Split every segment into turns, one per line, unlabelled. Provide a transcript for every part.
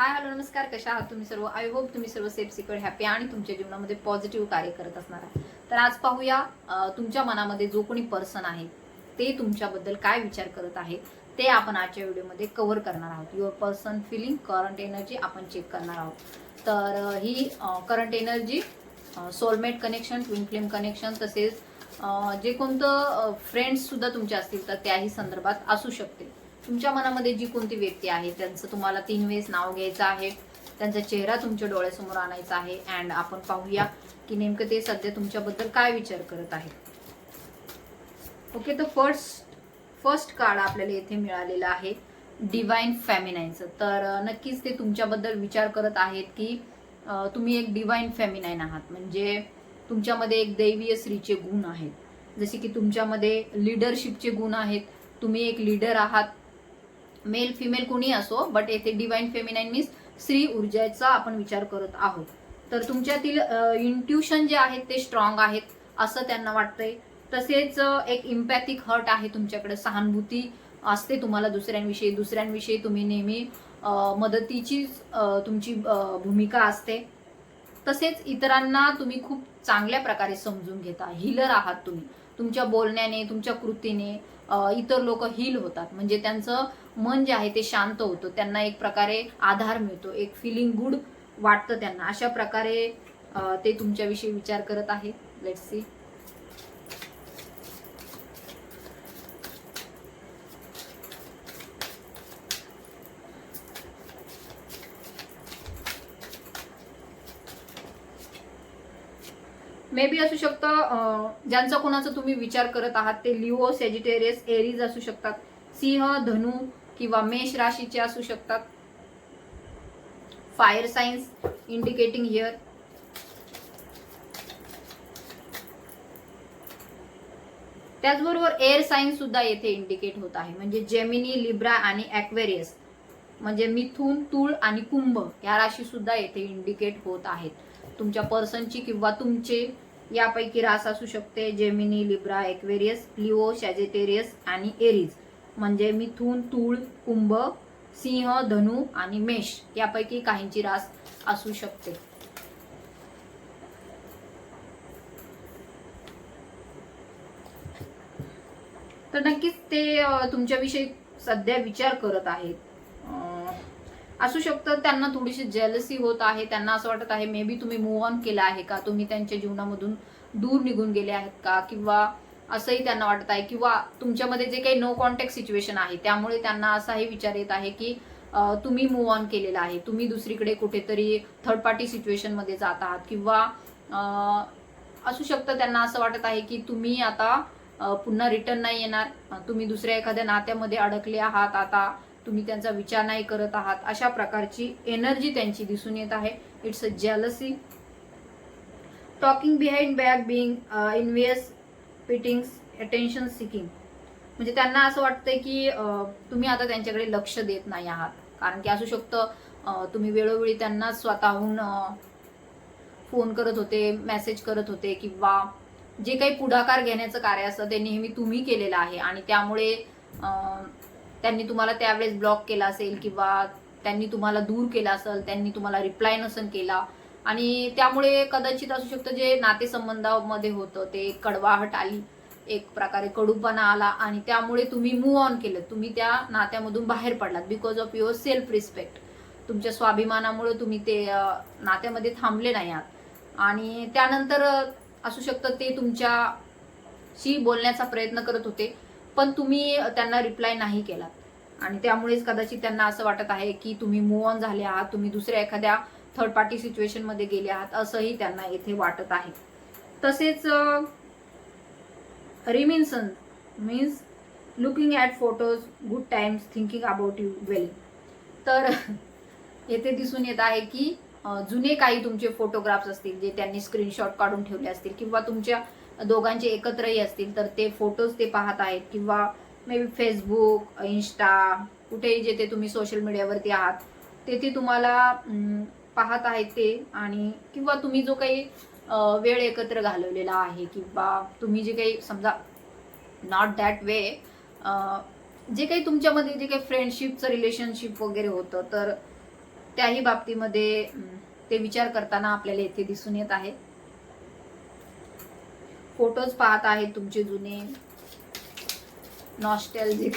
Hi hello नमस्कार कशा आहात तुम्ही सर्व? आय होप तुम्ही सर्व सेफ सिक्युअर हॅपी आणि तुमच्या जीवनामध्ये पॉझिटिव्ह कार्य करत असणार आहे तर आज पाहूया तुमच्या मनामध्ये जो कोणी पर्सन आहे ते तुमच्याबद्दल काय विचार करत आहे ते आपण आजच्या व्हिडिओमध्ये कव्हर करणार आहोत. Your person feeling current energy आपण चेक करणार आहोत. तर ही current energy soulmate connection twin flame connection तसेच जे कोणतं फ्रेंड्स सुद्धा तुमचे असतील तर त्याही संदर्भात असू शकते. तुमच्या मनामध्ये जी कोणती व्यक्ती आहे त्यांचं तुम्हाला तीन वेळेस नाव घ्यायचं आहे त्यांचा चेहरा तुमच्या डोळ्यासमोर आणायचा आहे अँड आपण पाहूया की नेमकं ते सध्या तुमच्याबद्दल काय विचार करत आहे ओके तर फर्स्ट फर्स्ट कार्ड आपल्याला येथे मिळालेलं आहे डिवाइन फॅमिनाईनचं तर नक्कीच ते तुमच्याबद्दल विचार करत आहेत की तुम्ही एक डिवाइन फॅमिनाईन आहात. म्हणजे तुमच्यामध्ये एक दैवीय स्त्रीचे गुण आहेत. जसे की तुमच्यामध्ये लिडरशिपचे गुण आहेत. तुम्ही एक लीडर आहात. मेल फिमेल कोणी असो बट येथे डिवाइन फेमिनाईन मीन्स स्त्री ऊर्जेचा आपण विचार करत आहोत. तर तुमच्यातील इंट्युशन जे आहेत ते स्ट्रॉंग आहेत असं त्यांना वाटतंय. तसेच एक इम्पॅथिक हर्ट आहे तुमच्याकडे. सहानुभूती असते तुम्हाला दुसऱ्यांविषयी. दुसऱ्यांविषयी तुम्ही नेहमी मदतीची मदतीचीच तुमची भूमिका असते. तसेच इतरांना तुम्ही खूप चांगल्या प्रकारे समजून घेता. हिलर आहात तुम्ही. तुमच्या बोलण्याने तुमच्या कृतीने इतर लोक हील होतात. म्हणजे त्यांचं मन जे आहे ते शांत होतं. त्यांना एक प्रकारे आधार मिळतो. एक फिलिंग गुड वाटतं त्यांना. अशा प्रकारे ते तुमच्याविषयी विचार करत आहे लेट्स सी मे बी असू शकतं ज्यांचा कोणाचा तुम्ही विचार करत आहात ते लिओ सेजिटेरियस एरीज असू शकतात. सिंह धनु किंवा मेष राशीचे असू शकतात. फायर सायन्स इंडिकेटिंग हिअर त्याचबरोबर एअर सायन्स सुद्धा येथे इंडिकेट होत आहे. म्हणजे जेमिनी लिब्रा आणि ॲक्वेरियस म्हणजे मिथून तुळ आणि कुंभ या राशी सुद्धा येथे इंडिकेट होत आहेत. तुमच्या पर्सनची किंवा तुमचे यापैकी रास असू शकते Gemini Libra Aquarius Leo Sagittarius आणि एरीज. म्हणजे मिथून तूळ कुंभ सिंह धनु आणि मेष यापैकी काहींची रास असू शकते. तर नक्कीच ते तुमच्याविषयी सध्या विचार करत आहेत. असू शकतं त्यांना थोडीशी जेलसी होत आहे त्यांना असं वाटत आहे मे बी तुम्ही मूव्ह ऑन केला आहे का? तुम्ही त्यांच्या जीवनामधून दूर निघून गेले आहेत का? किंवा असंही त्यांना वाटत आहे किंवा तुमच्यामध्ये जे काही नो कॉन्टॅक्ट सिच्युएशन आहे त्यामुळे त्यांना असाही विचार येत आहे की तुम्ही मूव्ह ऑन केलेला आहे. तुम्ही दुसरीकडे कुठेतरी थर्ड पार्टी सिच्युएशनमध्ये जात आहात किंवा असू शकतं त्यांना असं वाटत आहे की तुम्ही आता पुन्हा रिटर्न नाही येणार. तुम्ही दुसऱ्या एखाद्या नात्यामध्ये अडकले आहात आता. तुम्ही त्यांचा विचार नाही करत आहात. अशा प्रकारची एनर्जी त्यांची दिसून येत आहे. It's a jealousy talking behind back being envious pettiness attention seeking म्हणजे त्यांना असं वाटतंय की तुम्ही आता त्यांच्याकडे लक्ष देत नाही आहात. कारण की असू शकतं तुम्ही वेळोवेळी त्यांना स्वतःहून फोन करत होते मेसेज करत होते किंवा जे काही पुढाकार घेण्याचं कार्य असतं ते नेहमी तुम्ही केलेलं आहे. आणि त्यामुळे त्यांनी तुम्हाला त्यावेळेस ब्लॉक केला असेल किंवा त्यांनी तुम्हाला दूर केला असेल त्यांनी तुम्हाला रिप्लाय नसेल केला. आणि त्यामुळे कदाचित असू शकतं जे नातेसंबंधामध्ये होतं ते कडवाहट आली एक प्रकारे कडूपणा आला आणि त्यामुळे तुम्ही मूव्ह ऑन केलं. तुम्ही त्या नात्यामधून बाहेर पडलात because of your self respect तुमच्या स्वाभिमानामुळे तुम्ही ते नात्यामध्ये थांबले नाही आहात. आणि त्यानंतर असू शकतं ते तुमच्याशी बोलण्याचा प्रयत्न करत होते. पण तुम्ही त्यांना रिप्लाय नाही केलात. आणि त्यामुळेच कदाचित त्यांना असं वाटत आहे की तुम्ही मूव्ह ऑन झाले आहात तुम्ही दुसऱ्या एखाद्या थर्ड पार्टी सिच्युएशनमध्ये गेले आहात असंही त्यांना येथे वाटत आहे. तसेच reminiscence means looking at photos good times thinking about you well तर येथे दिसून येत आहे की जुने काही तुमचे फोटोग्राफ्स असतील जे त्यांनी स्क्रीनशॉट काढून ठेवले असतील किंवा तुमच्या दोघांचे एकत्रही असतील तर ते फोटोज ते पाहत आहेत किंवा मे बी फेसबुक इन्स्टा कुठेही जेथे तुम्ही सोशल मीडियावरती आहात तेथे तुम्हाला पाहत आहेत ते. आणि किंवा तुम्ही जो काही वेळ एकत्र घालवलेला आहे किंवा तुम्ही जे काही समजा नॉट दॅट वे जे काही तुमच्यामध्ये जे काही फ्रेंडशिपचं रिलेशनशिप वगैरे होतं तर त्याही बाबतीमध्ये ते विचार करताना आपल्याला येथे दिसून येत आहे. फोटोज पाहत आहेत तुमचे जुने. नॉस्टॅल्जिक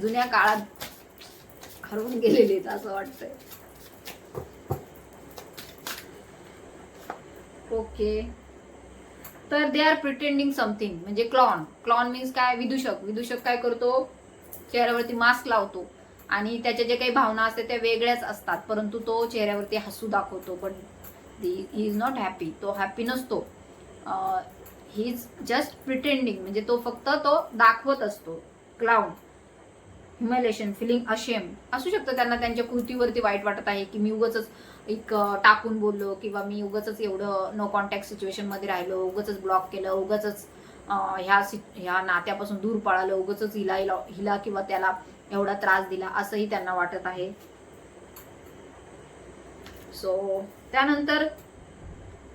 जुन्या काळात हरवून गेलेले असं वाटतंय. ओके तर दे आर प्रिटेंडिंग समथिंग म्हणजे क्लॉन क्लॉन मीन्स काय? विदूषक. विदूषक काय करतो? चेहऱ्यावरती मास्क लावतो. आणि त्याच्या जे काही भावना असतात त्या वेगळ्याच असतात. परंतु तो चेहऱ्यावरती हसू दाखवतो. पण ही इज नॉट हॅपी तो हॅपी नसतो. ही इज जस्ट प्रिटेंडिंग म्हणजे तो फक्त तो दाखवत असतो. क्लाउन ह्युमॅलेशन फिलिंग अशेम असू शकतं त्यांना त्यांच्या कृतीवरती वाईट वाटत आहे की मी उगच एक टाकून बोललो किंवा मी उगच एवढं नो कॉन्टॅक्ट सिच्युएशनमध्ये राहिलो उगच ब्लॉक केलं उगच ह्या सि- ह्या नात्यापासून दूर पळालं उगच हिला हिला- हिला किंवा त्याला एवढा त्रास दिला असंही त्यांना वाटत आहे. सो त्यानंतर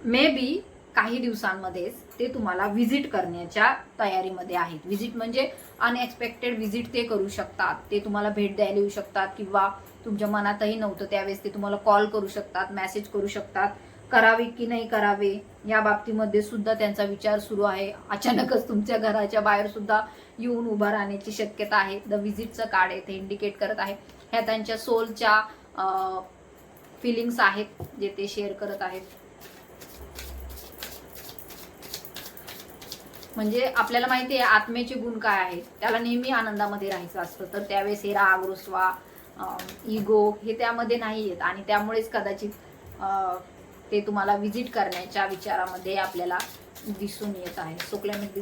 मे बी काही दिवसांमध्येच ते तुम्हाला व्हिजिट करण्याच्या तयारीमध्ये आहेत. व्हिजिट म्हणजे अनएक्सपेक्टेड व्हिजिट ते करू शकतात. ते तुम्हाला भेट द्यायला येऊ शकतात किंवा तुमच्या मनातही नव्हतं त्यावेळेस ते तुम्हाला कॉल करू शकतात मेसेज करू शकतात. करावे की नाही करावे या बाबतीमध्ये सुद्धा त्यांचा विचार सुरू आहे. अचानकच तुमच्या घराच्या बाहेर सुद्धा येऊन उभा राहण्याची शक्यता आहे. द व्हिजिटचं कार्ड येथे इंडिकेट करत आहे. ह्या त्यांच्या सोलच्या फिलिंग्स आहेत जे ते शेअर करत आहेत. म्हणजे आपल्याला माहिती आहे आत्म्याचे गुण काय आहेत? त्याला नेहमी आनंदामध्ये राहायचं असतं. तर त्यावेळेस हे राग रुसवा इगो हे त्यामध्ये नाही येत. आणि त्यामुळेच कदाचित ते तुम्हाला विजिट करण्याच्या विचारामध्ये आपल्याला दिसून येत आहे. So climate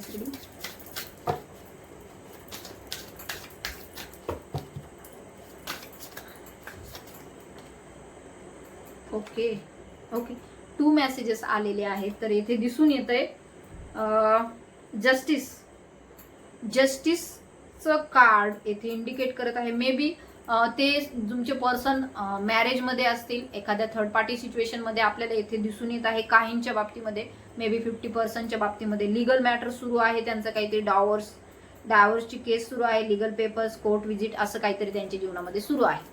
okay. Okay. Two messages आलेले आहेत तर इथे दिसून येत आहे जस्टिस जस्टिसचं कार्ड येथे इंडिकेट करत आहे. मे बी ते तुमचे पर्सन मॅरेजमध्ये असतील एखाद्या थर्ड पार्टी सिच्युएशनमध्ये आपल्याला येथे दिसून येत आहे काहींच्या बाबतीमध्ये. मे बी फिफ्टी पर्सेंटच्या बाबतीमध्ये. लिगल मॅटर सुरू आहे त्यांचं काहीतरी डावर्स डायव्हर्सची केस सुरू आहे लिगल पेपर्स कोर्ट व्हिजिट असं काहीतरी त्यांच्या जीवनामध्ये सुरू आहे.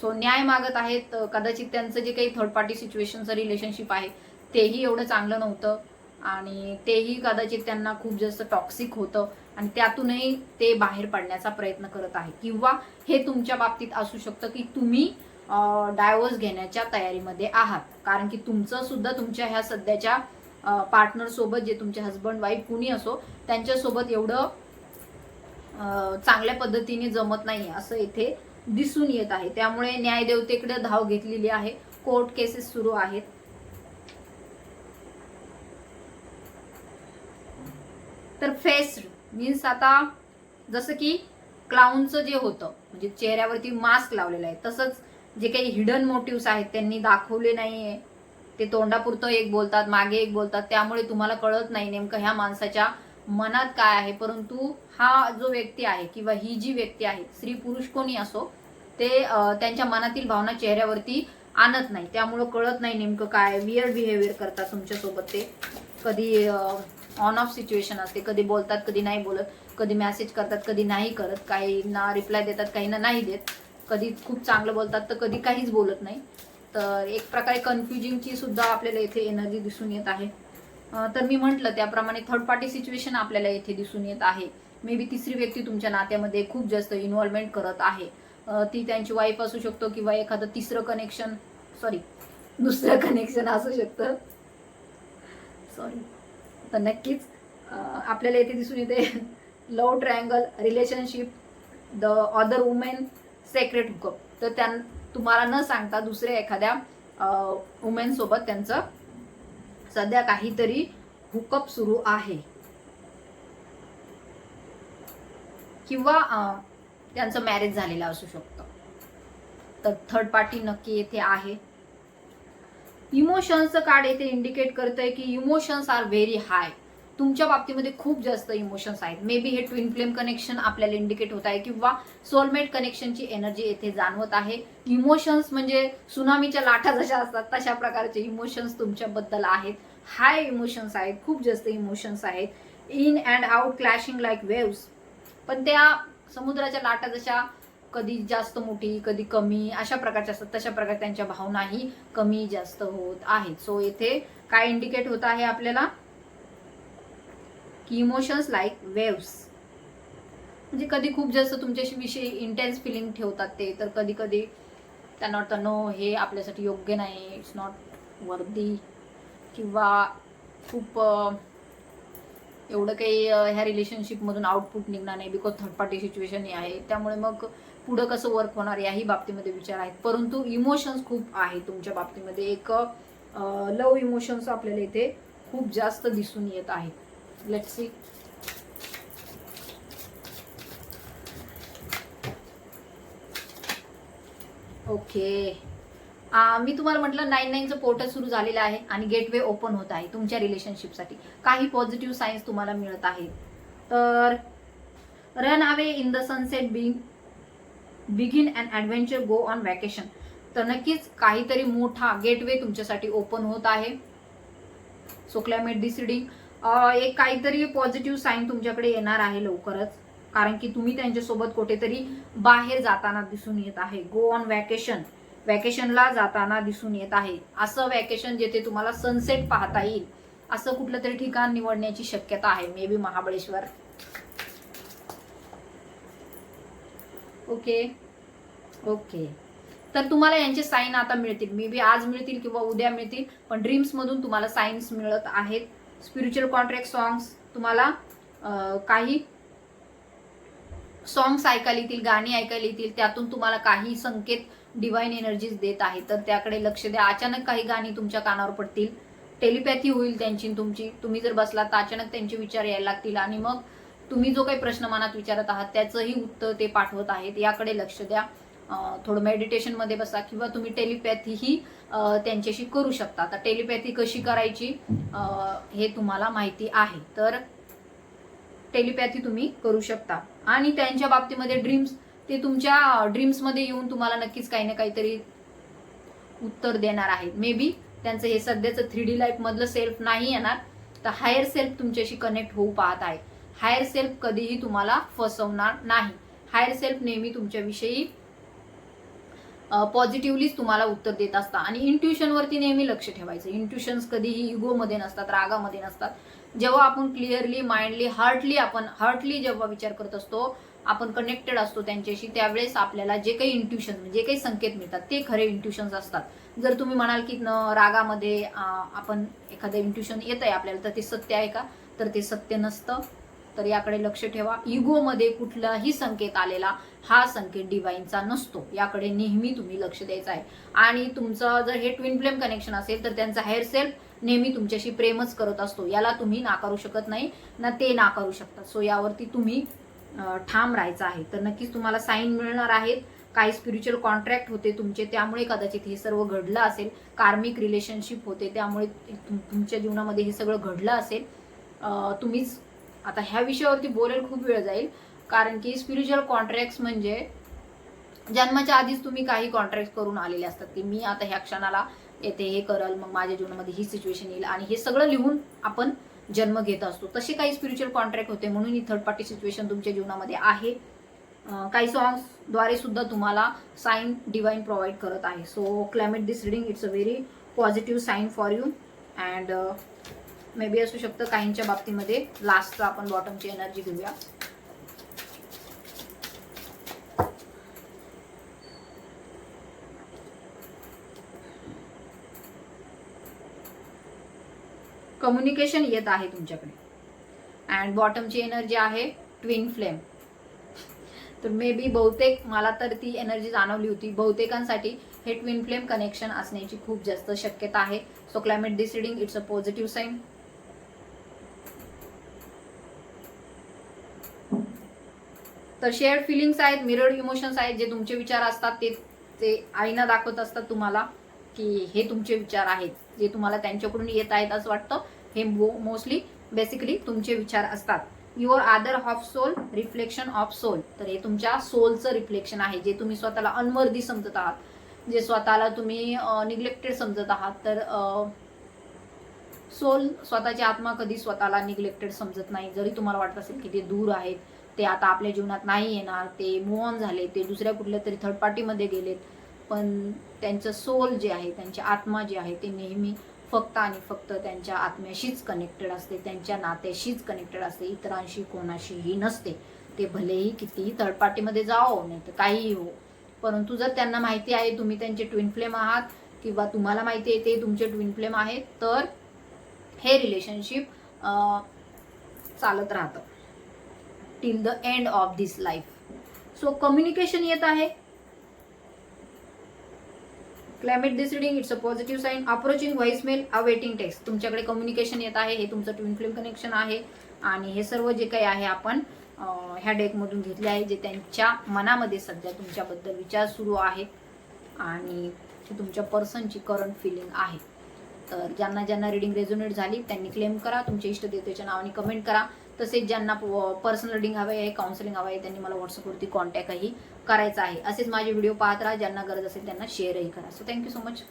सो न्याय मागत आहेत कदाचित त्यांचं जे काही थर्ड पार्टी सिच्युएशनचं रिलेशनशिप आहे तेही एवढं चांगलं नव्हतं. आणि तेही कदाचित त्यांना खूप जास्त टॉक्सिक होतं. आणि त्यातूनही ते बाहेर पडण्याचा प्रयत्न करत आहे किंवा हे तुमच्या बाबतीत असू शकतं की तुम्ही डायव्होर्स घेण्याच्या तयारीमध्ये आहात. कारण की तुमचं सुद्धा तुमच्या ह्या सध्याच्या पार्टनरसोबत जे तुमचे हस्बंड वाईफ कुणी असो त्यांच्यासोबत एवढं चांगल्या पद्धतीने जमत नाही असं इथे दिसून येत आहे. त्यामुळे न्यायदेवतेकडे धाव घेतलेली आहे. कोर्ट केसेस सुरू आहेत. तर फेस मीन्स आता जसं की क्लाउनचं जे होतं म्हणजे चेहऱ्यावरती मास्क लावलेलं आहे. तसंच जे काही हिडन मोटिव्स आहेत त्यांनी दाखवले नाहीये. ते तोंडापुरतं एक बोलतात मागे एक बोलतात. त्यामुळे तुम्हाला कळत नाही नेमकं ह्या माणसाच्या मनात काय आहे. परंतु हा जो व्यक्ती आहे किंवा ही जी व्यक्ती आहे स्त्री पुरुष कोणी असो ते त्यांच्या मनातील भावना चेहऱ्यावरती आणत नाही. त्यामुळं कळत नाही नेमकं काय विअर बिहेवियर करतात तुमच्यासोबत ते. कधी ऑन ऑफ सिच्युएशन असते. कधी बोलतात कधी नाही बोलत. कधी मेसेज करतात कधी नाही करत. काहींना रिप्लाय देतात काहींना नाही देत. कधी खूप चांगलं बोलतात तर कधी काहीच बोलत नाही. तर एक प्रकारे कन्फ्युजिंगची सुद्धा आपल्याला इथे एनर्जी दिसून येत आहे. तर मी म्हटलं त्याप्रमाणे थर्ड पार्टी सिच्युएशन आपल्याला इथे दिसून येत आहे. मे बी तिसरी व्यक्ती तुमच्या नात्यामध्ये खूप जास्त इन्व्हॉल्वमेंट करत आहे. ती त्यांची वाईफ असू शकतो किंवा एखादं तिसरं कनेक्शन सॉरी दुसरं कनेक्शन असू शकतं. सॉरी तर नक्कीच आपल्याला इथे दिसून येते. Love triangle relationship the other women secret hookup तर त्यां तुम्हाला न सांगता दुसऱ्या एखाद्या वुमेन सोबत त्यांचं सध्या काहीतरी हुकअप सुरू आहे. किंवा त्यांचं मॅरेज झालेलं असू शकतं. तर थर्ड पार्टी नक्की येथे आहे. इमोशन्सचं कार्ड येथे इंडिकेट करतंय की इमोशन्स आर व्हेरी हाय तुमच्या बाबतीमध्ये खूप जास्त इमोशन्स आहेत. मे बी हे ट्विन फ्लेम कनेक्शन आपल्याला इंडिकेट होत आहे किंवा सोलमेट कनेक्शनची एनर्जी येथे जाणवत आहे. इमोशन्स म्हणजे सुनामीच्या लाटा जशा असतात तशा प्रकारचे इमोशन्स तुमच्याबद्दल आहेत. हाय इमोशन्स आहेत खूप जास्त इमोशन्स आहेत. In and out clashing like waves पण त्या समुद्राच्या लाटा जशा कधी जास्त मोठी कधी कमी अशा प्रकारच्या असतात तशा प्रकारे त्यांच्या भावनाही कमी जास्त होत आहेत. सो येथे काय इंडिकेट होत आहे आपल्याला? की इमोशन्स लाईक वेव्स म्हणजे कधी खूप जास्त तुमच्याशी विषयी इंटेन्स फिलिंग ठेवतात ते तर कधी कधी त्यांना वाटतं नो हे आपल्यासाठी योग्य नाही इट्स नॉट वर्दी किंवा खूप एवढं काही ह्या रिलेशनशिपमधून आउटपुट निघणार नाही बिकॉज थर्ड पार्टी सिच्युएशन आहे. त्यामुळे मग पुढं कसं वर्क होणार याही बाबतीमध्ये विचार आहेत. परंतु इमोशन्स खूप आहे तुमच्या बाबतीमध्ये. एक लव इमोशन्स आपल्याला इथे खूप जास्त दिसून येत आहे. लेट्स सी ओके मी तुम्हाला म्हटलं नाईन नाईनचं पोर्टल सुरू झालेलं आहे आणि गेटवे ओपन होत आहे तुमच्या रिलेशनशिपसाठी काही पॉझिटिव्ह सायन्स तुम्हाला मिळत आहेत. तर run away in the sunset being begin and adventure go on vacation तर नक्कीच काहीतरी मोठा गेटवे तुमच्यासाठी ओपन होत आहे. सो क्लायमेट दिस रिडिंग एक काहीतरी पॉझिटिव्ह साईन तुमच्याकडे येणार आहे लवकरच. कारण की तुम्ही त्यांच्यासोबत कुठेतरी बाहेर जाताना दिसून येत आहे. गो ऑन वॅकेशन वॅकेशनला जाताना दिसून येत आहे. असं वॅकेशन जेथे तुम्हाला सनसेट पाहता येईल असं कुठलं तरी ठिकाण निवडण्याची शक्यता आहे. May be Mahabaleshwar. Okay okay तर तुम्हाला यांचे साईन आता मिळतील. मे बी आज मिळतील किंवा उद्या मिळतील पण ड्रीम्स मधून तुम्हाला साईन्स मिळत आहेत. स्पिरिच्युअल कॉन्ट्रॅक्ट सॉंग्स तुम्हाला काही सॉंग्स ऐकायला येतील गाणी ऐकायला येतील त्यातून तुम्हाला काही संकेत डिवाइन एनर्जीज देत आहे. तर त्याकडे लक्ष द्या. अचानक काही गाणी तुमच्या कानावर पडतील. टेलिपॅथी होईल त्यांची तुमची. तुम्ही जर बसलात तर अचानक त्यांचे विचार यायला लागतील आणि मग तुम्ही जो काही प्रश्न मनात विचारत आहात त्याचंही उत्तर ते पाठवत आहेत. याकडे लक्ष द्या. थोडं मेडिटेशनमध्ये बसा किंवा तुम्ही टेलिपॅथीही त्यांच्याशी करू शकता. आता टेलिपॅथी कशी करायची? हे तुम्हाला माहिती आहे. तर टेलिपॅथी तुम्ही करू शकता. आणि त्यांच्या बाबतीमध्ये ड्रीम्स ते तुमच्या ड्रीम्समध्ये येऊन तुम्हाला नक्कीच काही ना काहीतरी उत्तर देणार आहेत. मे बी त्यांचं हे सध्याचं थ्री डी लाईफ मधलं सेल्फ नाही येणार तर हायर सेल्फ तुमच्याशी कनेक्ट होऊ पाहत आहे. हायर सेल्फ कधीही तुम्हाला फसवणार नाही. हायर सेल्फ नेहमी तुमच्याविषयी पॉझिटिव्हलीच तुम्हाला उत्तर देत असतात. आणि इंट्युशनवरती नेहमी लक्ष ठेवायचं. इंट्युशन्स कधीही इगोमध्ये नसतात रागामध्ये नसतात. जेव्हा आपण क्लिअरली माइंडली हार्टली आपण हार्टली जेव्हा विचार करत असतो आपण कनेक्टेड असतो त्यांच्याशी त्यावेळेस आपल्याला जे काही इंट्युशन जे काही संकेत मिळतात ते खरे इंट्युशन्स असतात. जर तुम्ही म्हणाल की न रागामध्ये आपण एखादं इंट्युशन येत आहे आपल्याला तर ते सत्य आहे का? तर ते सत्य नसतं. तर याकडे लक्ष ठेवा. इगोमध्ये कुठलाही संकेत आलेला हा संकेत डिवाईनचा नसतो. याकडे नेहमी तुम्ही लक्ष द्यायचं आहे. आणि तुमचं जर हे ट्विन फ्लेम कनेक्शन असेल तर त्यांचा हेअर सेल्फ नेहमी तुमच्याशी प्रेमच करत असतो. याला तुम्ही नाकारू शकत नाही ना ते नाकारू शकतात. सो यावरती तुम्ही ठाम राहायचं आहे. तर नक्कीच तुम्हाला साईन मिळणार आहेत. काही स्पिरिच्युअल कॉन्ट्रॅक्ट होते तुमचे त्यामुळे कदाचित हे सर्व घडलं असेल. कार्मिक रिलेशनशिप होते त्यामुळे तुमच्या जीवनामध्ये हे सगळं घडलं असेल. तुम्हीच आता ह्या विषयावरती बोलायला खूप वेळ जाईल. कारण की स्पिरिच्युअल कॉन्ट्रॅक्ट म्हणजे जन्माच्या आधीच तुम्ही काही कॉन्ट्रॅक्ट करून आलेले असतात की मी आता ह्या क्षणाला येते हे करल मग माझ्या जीवनामध्ये ही सिच्युएशन येईल. आणि हे सगळं लिहून आपण जन्म घेत असतो. तसे काही स्पिरिच्युअल कॉन्ट्रॅक्ट होते. म्हणून ही थर्ड पार्टी सिच्युएशन तुमच्या जीवनामध्ये आहे. काही सॉंग्सद्वारे सुद्धा तुम्हाला साईन डिवाईन प्रोव्हाइड करत आहे. So climate this reading it's a very positive sign for you and may be असू शकतं काहींच्या बाबतीमध्ये लास्टचा आपण बॉटमची एनर्जी घेऊया. कम्युनिकेशन येत आहे तुमच्याकडे. अँड बॉटमची एनर्जी आहे ट्विन फ्लेम तर मे बी बहुतेक मला तर ती एनर्जी जाणवली होती. बहुतेकांसाठी हे ट्विन फ्लेम कनेक्शन असण्याची खूप जास्त शक्यता आहे. So climate deciding it's a positive sign तर शेअर्ड फिलिंग्स आहेत मिरर्ड इमोशन्स आहेत जे तुमचे विचार असतात ते ते आईना दाखवत असतात तुम्हाला. की हे तुमचे विचार आहेत जे तुम्हाला त्यांच्याकडून येत आहेत असं वाटतं हे मोस्टली बेसिकली तुमचे विचार असतात. Your other of soul reflection of soul तर हे तुमच्या सोलचं रिफ्लेक्शन आहे जे तुम्ही स्वतःला अनवर्दी समजत आहात. जे स्वतःला तुम्ही निग्लेक्टेड समजत आहात तर सोल स्वतःची आत्मा कधी स्वतःला निग्लेक्टेड समजत नाही. जरी तुम्हाला वाटत असेल की ते दूर आहेत ते आता आपल्या जीवनात नाही येणार ते मूव ऑन झाले ते दुसऱ्या कुठल्या तरी थर्ड पार्टीमध्ये गेलेत पण त्यांचं सोल जे आहे त्यांची आत्मा जी आहे ते नेहमी फक्त आणि फक्त त्यांच्या आत्म्याशीच कनेक्टेड असते त्यांच्या नात्याशीच कनेक्टेड असते इतरांशी कोणाशीही नसते. ते भलेही कितीही थर्ड पार्टीमध्ये जाओ नाही तर काहीही हो. परंतु जर त्यांना माहिती आहे तुम्ही त्यांचे ट्विन फ्लेम आहात किंवा तुम्हाला माहिती आहे ते तुमचे ट्विन फ्लेम आहेत तर हे रिलेशनशिप चालत राहतं. Till the end of this life so communication येत आहे. Climate this reading it's a positive sign approaching voicemail waiting text तुमच्याकडे कम्युनिकेशन येत आहे हे तुमचं ट्विन फ्लेम कनेक्शन आहे. आणि हे सर्व जे काही आहे आपण ह्या डेकमधून घेतले आहे जे त्यांच्या मनामध्ये सध्या तुमच्याबद्दल विचार सुरू आहे. आणि तुमच्या पर्सनची करंट फिलिंग आहे. तर ज्यांना ज्यांना रिडिंग रेझोनेट झाली त्यांनी क्लेम करा. तुमच्या इष्टदेवतेच्या नावाने कमेंट करा. तसेच ज्यांना पर्सनल रिडिंग हवे आहे काउन्सिलिंग हवं आहे त्यांनी मला व्हॉट्सअपवरती कॉन्टॅक्टही करायचा आहे. असेच माझे व्हिडिओ पाहत राहा ज्यांना गरज असेल त्यांना शेअरही करा. So thank you so much